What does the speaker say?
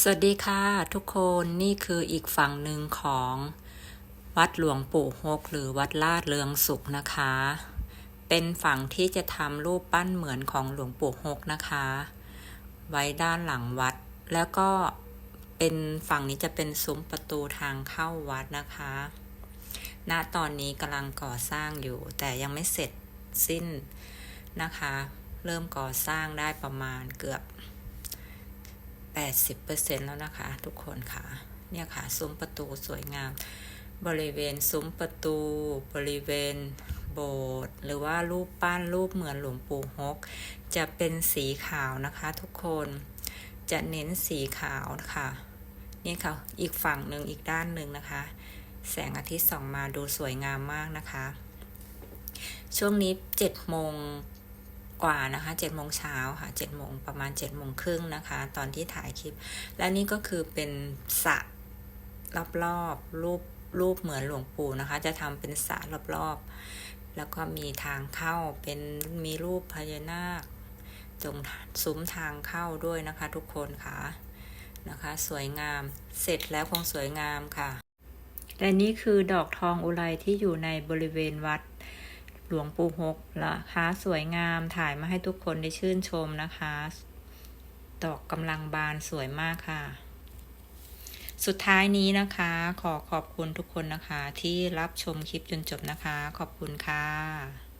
สวัสดีค่ะทุกคนนี่คืออีกฝั่งหนึ่งของวัดหลวงปู่ฮกหรือวัดลาดเรืองสุขนะคะ เป็นฝั่งที่จะทำรูปปั้นเหมือนของหลวงปู่ฮกนะคะ ไว้ด้านหลังวัด แล้วก็เป็นฝั่งนี้จะเป็นซุ้มประตูทางเข้าวัดนะคะ ณตอนนี้กำลังก่อสร้างอยู่ แต่ยังไม่เสร็จสิ้นนะคะ เริ่มก่อสร้างได้ประมาณเกือบ 80%แล้วนะคะ ทุกคนค่ะ เนี่ยค่ะ ซุ้มประตูสวยงาม บริเวณซุ้มประตู บริเวณโบสถ์หรือว่ารูปปั้นรูปเหมือนหลวงปู่ฮก จะเป็นสีขาวนะคะทุกคนจะเน้นสีขาวค่ะนี่ค่ะ อีกฝั่งหนึ่งอีกด้านหนึ่งนะคะ แสงอาทิตย์ส่องมาดูสวยงามมากนะคะ ช่วงนี้เจ็ดโมง กว่านะคะเจ็ดโมงเช้าค่ะเจ็ดโมงประมาณเจ็ดโมงครึ่งนะคะ ตอนที่ถ่ายคลิป และนี่ก็คือเป็นสระรอบๆรูปรูปเหมือนหลวงปู่นะคะ จะทำเป็นสระรอบๆ แล้วก็มีทางเข้าเป็นมีรูปพญานาคตรงซุ้มทางเข้าด้วยนะคะทุกคนค่ะนะคะ สวยงามเสร็จแล้วคงสวยงามค่ะ และนี่คือดอกทองอุไรที่อยู่ในบริเวณวัด หลวงปู่หกละคะสวยงามถ่ายมาให้ทุกคนได้ชื่นชมนะคะ ดอกกำลังบานสวยมากค่ะ สุดท้ายนี้นะคะ ขอขอบคุณทุกคนนะคะ ที่รับชมคลิปจนจบนะคะ ขอบคุณค่ะ